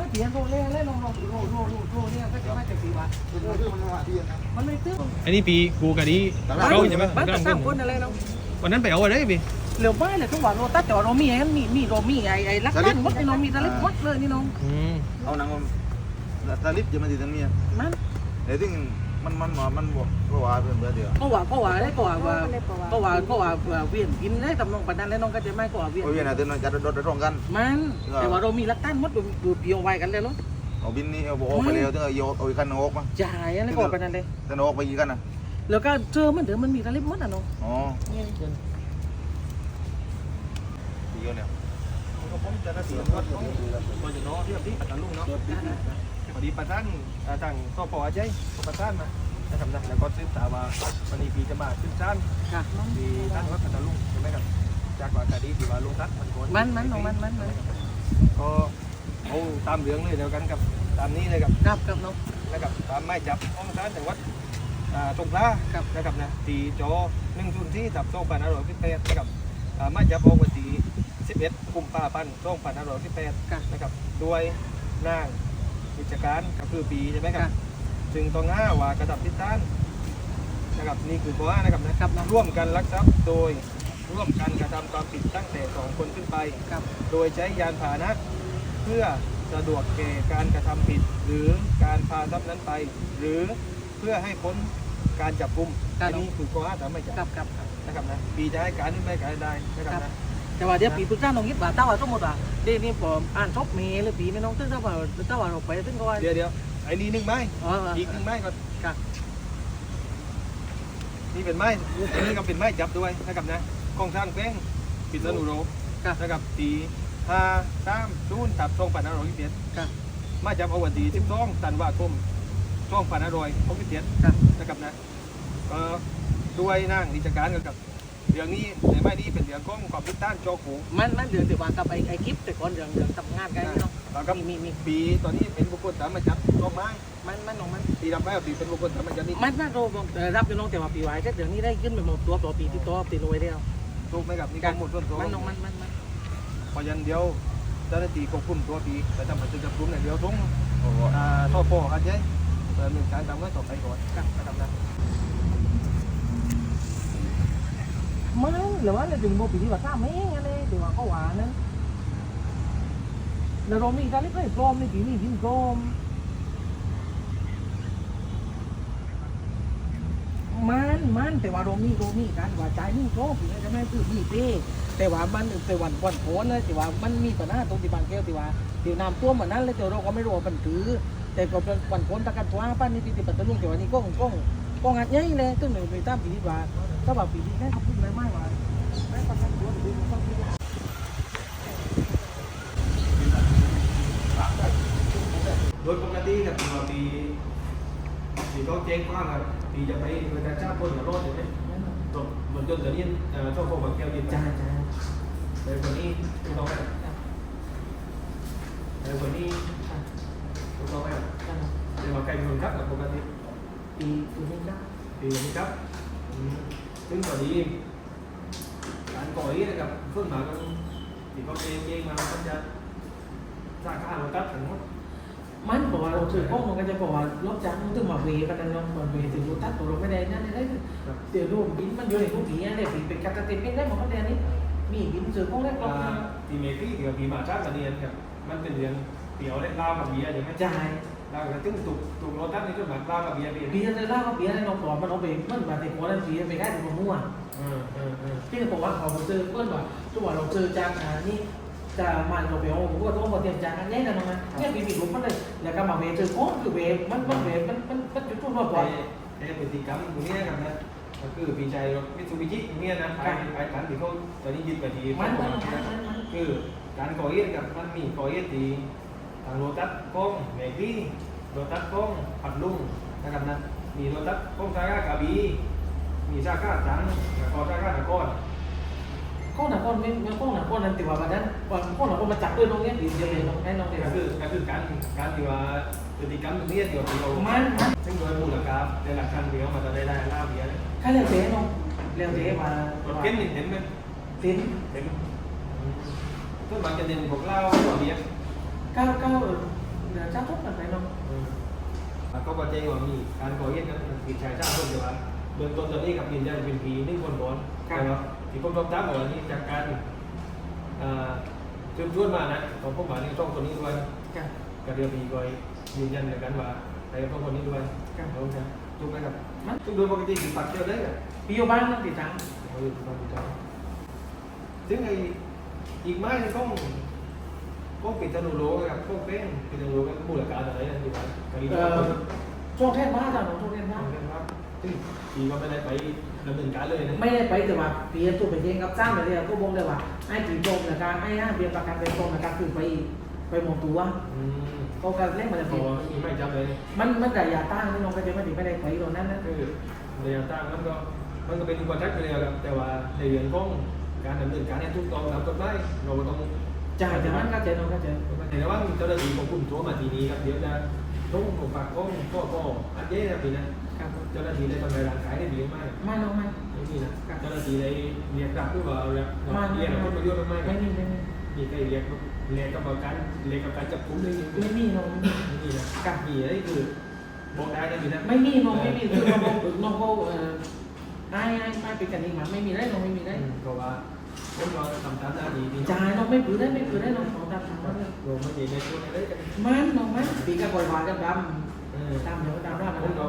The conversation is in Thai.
ไม่เปลี่ยนโรเล่เล่ลงลงโรโรโรโรเนี่ยก็จะไม่เจ็ดสี่บาทมันไม่ตื้ออันนี้ปีกูกับนี้เราใช่ไหมบ้านก็สร้างคนอะไรเราวันนั้นไปเอาอะไรพี่เหลียวบ้านเลยทุกวันโรตัดแต่ว่าเรามีไอ้มีมีโรมีไอ้ไอ้ลักลั่นมดไอ้น้องมีตะลิบมดเลยนี่น้องเอาหนังมันตะลิบจะมาดีตรงนี้มันไอ้ที่ มันมันมันบอกว่าเป็นเบอร์เดียวก็ว่าก็ว่าได้ก็ว่าว่าก็ว่าก็ว่าว่าเวียนกินได้ตำนองปานนั้นแล้วน้องก็จะไม่ก็ว่าเวียนโอ้ยนะเดี๋ยวมันจะโดนตรงกันมันแต่ว่าเรามีลักลั่นมดดูดูเพียวไว้กันเลยลูกเอาบินนี่เอาโอ้ไปเร็วถึงเอาโยเอากันโอ๊กมาจ่ายอะไรก็ปานนั้นเลยแต่โอ๊กไปกี่กันนะแล้วก็เจอมันเดี๋ยวมันมีตะลิบมดอะน้องอ๋อดีเนี่ยผมจะได้เสียงวัดของตัวจะน้อที่แบบที่ปัตตาลุงเนาะ พอดีประธานต่างก็พอใจก็ประธานมานะครับนะแล้วก็ซื้อสาว่าวันนี้ปีจะมาขึ้นชั้นค่ะน้องปีตั้งวัดปัตตาลุงใช่ไหมครับจากว่าคดีที่ว่าลุงทัดมันก่อนมันมันน้องมันมันมันก็เอาตามเรื่องเลยเดียวกันกับตามนี้เลยครับกับกับน้องนะครับตามไม้จับของศาลจังหวัดตรงลาครับนะครับนะตีจอหนึ่งจุนที่ตับโซ่ปันอร่อยพิเศษนะครับไม้จับออกวันที่11กุมภาพันธ์โซ่ปันอร่อยพิเศษค่ะนะครับด้วยนาง กิจการก็คือปีใช่ไหมครัค่ะบจึงต้องห้าว่ากระดับทิศต้านนะครับนี่คือข้อห้านะครับนะครับน้องร่วมกันลักทรัพย์โดยร่วมกันกระทำความผิดตั้งแต่สองคนขึ้นไป ครับโดยใช้ยานพาหนะ เพื่อสะดวกแก่การกระทำผิด หรือการพาทรัพย์นั้นไป หรือเพื่อให้พ้นการจับกุมครับ อันนี้คือข้อห้าสามไม่จับกับกับกับ นะครับนะปีจะให้การหรือไม่การได้นะครับนะ แต่ว่าเดี๋ยวปีปรึกษาน้องยิบว่าถ้าว่าสมมติว่าเดี๋ยวนี้ผมอ่านชอบเมย์หรือปีไม่น้องตึ้งถ้าว่าถ้าว่าเราไปตึ้งก็ว่าเดี๋ยวเดี๋ยวไอ้นี่หนึ่งไม้อ๋ออีกหนึ่งไม้ก่อนครับนี่เป็นไม้อันนี้ก็เป็นไม้จับด้วยนะครับนะกองสร้างแป้งปิดสนุโรครับนะครับตีห้าสามศูนย์ตับสองพันห้าร้อยยี่สิบเจ็ดครับมาจับเอาวันที่สิบสองธันวาคมสองพันห้าร้อยหกสิบเจ็ดครับนะครับนะก็ด้วยนั่งนิจการกันกับ เรื่องนี้ในไม้นี้เป็นเรื่องของความผิดต้านโจโขมันมันเดือนแต่ว่ากับไอ้ไอ้คลิปแต่ก่อนเรื่องเรื่องทำงานกันนี่เนาะแล้วก็มีมีมีปีตอนนี้เป็นบุคคลสามารถจับต้นไม้มันมันน้องมันปีรับไม้ปีเป็นบุคคลสามารถจับนี่มันมันโรรับอยู่น้องแต่ว่าปีไว้แต่เดี๋ยวนี้ได้ขึ้นไปหมดตัวต่อปีที่ตัวตีรวยแล้วถูกไหมครับนี่ข้อมูลส่วนตัวมันน้องมันมันมันพอยันเดียวเจ้าหน้าที่ควบคุมตัวปีแต่ทำมันจะจับกุมในเดียวทุ่งโอ้โหอ่าท่อโปอันใหญ่เปิดหนึ่งการตามไว้ต่อไปก่อนนะครับน มันหรือว่าเราถึงโมปีที่ว่าสร้างไม่เองอะไรแต่ว่าเขาหวานนั้นแล้วเรามีการเล่นไอ้ปลอมในปีนี้ยิ่งปลอมมันมันแต่ว่าโรามี่โรมี่การว่าใจ่ายนี่โรปีจะไม่คือมีเป้แต่ว่ามันแต่วันวันโผล่นะแต่ว่ามันมีปัญหาตรงที่บางแก้วที่ว่าเดี๋ยวน้ำท่วมเหมือนนั้นเลยแต่เราก็ไม่รู้ว่ามันถือแต่ก็วันโผล่ตะกันทว่าป้านนี่ที่ปัตตานีแต่ว่านี่ก้องก้อง กองอัดใหญ่เลยตึ้งหนึ่งไปตามปีที่ว่าถ้าว่าปีที่แค่เขาพูดไม่ไม่ว่าไม่ประกันตัวหรือต้องคิดว่าโดยปกติกับตัวปีปีเขาแจ้งความครับปีจะไปโดยการจ้างคนกับรถใช่ไหมตกเหมือนจนเดี๋ยวนี้เอ่อช่องโคกับแก้วยินจ้าจ้าแต่คนนี้ถูกต้องไหมแต่คนนี้ถูกต้องไหมแต่ว่าใครเป็นคนครับกับปกติ ปีปีนี้นะปีนี้ครับซึ่งตอนนี้การก่อเหตุนะครับเพิ่งมาก็ที่เขาเองเองมาเขาจะสร้างค่ารถตัดทั้งหมดมันบอกว่าเราถือก้องมันก็จะบอกว่าลบจ้างมันถึงมาเวกันนั่นเนาะมันเวถึงรถตัดตัวเราไม่ได้นั่นได้เดี๋ยวรูปบินมันอยู่ในทุกทีเนี่ยปีเป็นการเต็มเป็นได้หมดเลยนี่มีบินเจอก้องแรกอ่าเราทีเมกี้กับทีมาชาติกันเนี่ยครับมันเป็นเรื่องเปียวเล็กลาวกับเล่ากับเบียร์เบียร์ปีจะเล่าก็ปีอะไมันเอาไปมันมาแต่หัวนั่นปีไปได้ถึงมั่วเออเออเออพี่จะบอกว่าเขาเจอเพื่อนว่าทุกวันเราเจอจากอ่านี่จะมันเราไปเอาผมก็ต้องมาเตรียมจากอันนี้นะน้องนะเนี่ยปีปีลุกมันเลยแล้วก็มาเวเจอก้องคือเวมันมันเวมันมันมันจุดทุ่มรอบก่อนแต่พฤติกรรมตรงนี้ครับนะก็คือปีใจมิตซูบิชิตรงนี้นะไปไปการที่เขาตอนนี้ยึดไปที่มันมันนะมันมันคือการก่อเหตุกับมันมีก่อเหตุที่ทาง โรตัสกล้องเมกี้โรตัสกล้องผัดลุงนะครับนะมีโรตัสกล้องซาก้ากาบีมีซาก้าจังแล้วก็ซาก้าตะก้อนก้องหนักก้อนไม่ไม่ก้องหนักก้อนนั้นแต่ว่าวันนั้นวันก้องหนักก้อนมาจับด้วยน้องเนี่ยดีเดียวเลยน้องให้น้องเดียวก็คือก็คือการการที่ว่าพฤติกรรมตรงนี้เดียวที่เรามันมันซึ่งโดยมูลค่าในหลักพันเดียวมันจะได้ได้ล่าเบียร์เลยแค่เร็วเจ๊น้องเร็วเจ๊มารถเข็นนี่เห็นไหมสินเห็นก็มันจะเด่นพวกเหล้าพวกเบียร์เก้าเก้าเดี๋ยวเจ้าทุกข์กันไปเนาะอืมแล้วก็ปัจจัยว่ามีการก่อเหตุนั้นผิดชายชาติคนเดียวกันเบื้องต้นตอนนี้กับยืนยันเป็นผีหนึ่งคนก่อนแต่ว่าที่ผมต้องตามบอกว่านี่จากการอ่าเชิญชวนมานะของผมมาในช่องคนนี้ด้วยจ้ะกับเรือผีก็ยืนยันเหมือนกันว่าในช่องคนนี้ด้วยครับผมจะถูกไหมครับมันทุกโดยปกติผีปักเที่ยวได้กับพี่อยู่บ้านนั่นติดจังเราอยู่ที่บ้านอยู่แล้วถึงไอ้อีกไม้หนึง ก็ก็ปิดถนนโลกับพวกเป้งปิดถนนโลกับมูลการอะไรนั่นอยู่บ้านกะลีเอ่อช่วงเทศบ้านจ้ะหนูช่วงเทศบ้านครับซึ่งผีก็ไม่ได้ไปดำเนินการเลยนะไม่ได้ไปแต่ว่าเปลี่ยนตัวไปเองกับจ้างไปเลยก็บอกเลยว่าให้ผีโจมในการให้ห้าเบียร์ประกันเป็นตรงในการคือไปไปหมดตัวอืมก็การเล่นมันจะพผิอดมีไม่จำเลยมันมันแต่ยาต้านนี่น้องก็จะไม่ได้ไม่ได้ไปตรงนั้นนะคือในแนวตั้งมันก็มันก็เป็นอุปสรรคอยู่แล้วครับแต่ว่าในเรื่องของการดำเนินการให้ถูกตองตามกฎหมายเราก็ต้อง จ่ายจากนั้นก็เจอน้องก็เจอแต่ว่าเจ้าหน้าที่ของคุณโทรมาทีนี้ครับเดี๋ยวจะต้องผมฝากข้องข้อก็อัดเย้นะพี่นะครับเจ้าหน้าที่ได้ทำลายร่างกายได้ดีมากไม่น้องไม่ไม่มีนะเจ้าหน้าที่ได้เรียกรับหรือว่าเรียกเรียกรับผลประโยชน์ไม่ไม่ไม่มีไม่มีมีใครเรียกเรียกกับการเรียกกับการจับกุมเลยไม่มีน้องไม่มีนะกับมีอะไรคือบอกได้นะพี่นะไม่มีน้องไม่มีคือน้องน้องก็เอ่อไอ้ไอ้ไอ้เป็นกันนี่มาไม่มีได้น้องไม่มีได้เพราะว่า ผมก็ทำตามหน้าที่ที่จ่ายน้องไม่ผือได้ไม่ผือได้น้องของตามทางนั้นเลยเราไม่ได้ในช่วงนี้ได้กันมันน้องมันปีก็ปล่อยวางกันดเออำดำเดี๋ยวดำได้ผมัมนก็